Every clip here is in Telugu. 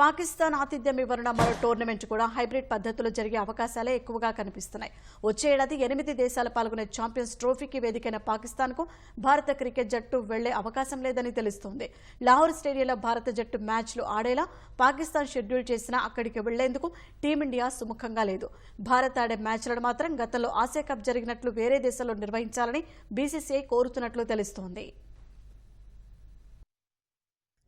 పాకిస్తాన్ ఆతిథ్యం ఇవ్వనున్న మరో టోర్నమెంట్ కూడా హైబ్రిడ్ పద్ధతిలో జరిగే అవకాశాలే ఎక్కువగా కనిపిస్తున్నాయి. వచ్చే ఏడాది ఎనిమిది దేశాలు పాల్గొనే ఛాంపియన్స్ ట్రోఫీకి వేదికైన పాకిస్తాన్కు భారత క్రికెట్ జట్టు వెళ్ళే అవకాశం లేదని తెలుస్తోంది. లాహోర్ స్టేడియంలో భారత జట్టు మ్యాచ్లు ఆడేలా పాకిస్తాన్ షెడ్యూల్ చేసినా అక్కడికి వెళ్ళేందుకు టీమిండియా సుముఖంగా లేదు. భారత్ ఆడే మ్యాచ్లను మాత్రం గతంలో ఆసియా కప్ జరిగినట్లు వేరే దేశాల్లో నిర్వహించాలని బీసీసీఐ కోరుతున్నట్లు తెలుస్తోంది.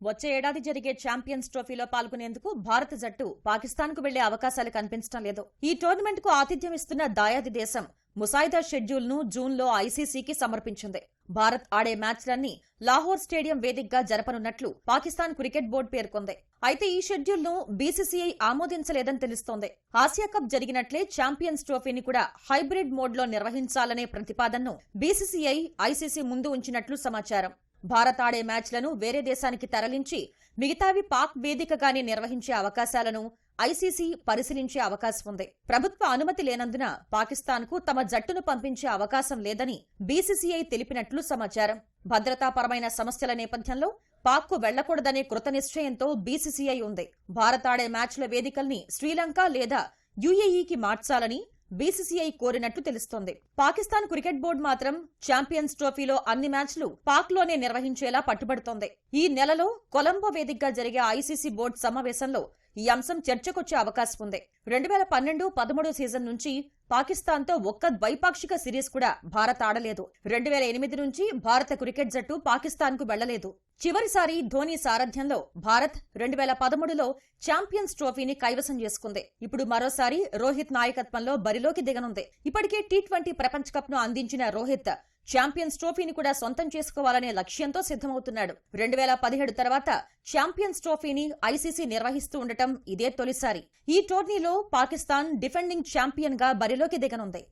వచ్చే ఏడాది జరిగే ఛాంపియన్స్ ట్రోఫీలో పాల్గొనేందుకు భారత జట్టు పాకిస్తాన్కు వెళ్ళే అవకాశాలు కనిపించడం లేదు. ఈ టోర్నమెంట్కు ఆతిథ్యం ఇస్తున్న దాయాది దేశం ముసాయిదా షెడ్యూల్ను జూన్లో ఐసీసీకి సమర్పించింది. భారత్ ఆడే మ్యాచ్లన్నీ లాహోర్ స్టేడియం వేదికగా జరపనున్నట్లు పాకిస్తాన్ క్రికెట్ బోర్డు పేర్కొంది. అయితే ఈ షెడ్యూల్ను బీసీసీఐ ఆమోదించలేదని తెలుస్తోంది. ఆసియా కప్ జరిగినట్లే ఛాంపియన్స్ ట్రోఫీని కూడా హైబ్రిడ్ మోడ్లో నిర్వహించాలనే ప్రతిపాదనను బీసీసీఐ ఐసీసీ ముందు ఉంచినట్లు సమాచారం. భారత్ ఆడే మ్యాచ్లను వేరే దేశానికి తరలించి మిగతావి పాక్ వేదికగానే నిర్వహించే అవకాశాలను ఐసీసీ పరిశీలించే అవకాశం ఉంది. ప్రభుత్వ అనుమతి లేనందున పాకిస్తాన్కు తమ జట్టును పంపించే అవకాశం లేదని బీసీసీఐ తెలిపినట్లు సమాచారం. భద్రతాపరమైన సమస్యల నేపథ్యంలో పాక్కు వెళ్ళకూడదనే కృత నిశ్చయంతో బీసీసీఐ ఉంది. భారత్ ఆడే మ్యాచ్ల వేదికల్ని శ్రీలంక లేదా యుఏఈకి మార్చాలని బీసీసీఐ కోరినట్లు తెలుస్తోంది. పాకిస్తాన్ క్రికెట్ బోర్డు మాత్రం ఛాంపియన్స్ ట్రోఫీలో అన్ని మ్యాచ్లు పాక్లోనే నిర్వహించేలా పట్టుబడుతోంది. ఈ నెలలో కొలంబో వేదికగా జరిగే ఐసీసీ బోర్డు సమావేశంలో ఈ అంశం చర్చకొచ్చే అవకాశం ఉంది రెండు వేల పన్నెండు పదమూడు సీజన్ నుంచి పాకిస్తాన్తో ఒక్క ద్వైపాక్షిక సిరీస్ కూడా భారత్ ఆడలేదు. రెండు వేల ఎనిమిది నుంచి భారత క్రికెట్ జట్టు పాకిస్తాన్కు వెళ్ళలేదు చివరిసారి ధోని సారథ్యంలో భారత్ రెండు వేల పదమూడులో ఛాంపియన్స్ ట్రోఫీని కైవసం చేసుకుంది. ఇప్పుడు మరోసారి రోహిత్ నాయకత్వంలో బరిలోకి దిగనుంది. ఇప్పటికే టీ ట్వంటీ ప్రపంచ కప్ను అందించిన రోహిత్ ఛాంపియన్స్ ట్రోఫీని కూడా సొంతం చేసుకోవాలనే లక్ష్యంతో సిద్ధమవుతున్నాడు. రెండు వేల పదిహేడు తర్వాత ఛాంపియన్స్ ట్రోఫీని ఐసీసీ నిర్వహిస్తూ ఉండటం ఇదే తొలిసారి. ఈ టోర్నీలో పాకిస్తాన్ డిఫెండింగ్ ఛాంపియన్గా బరిలోకి దిగనుంది.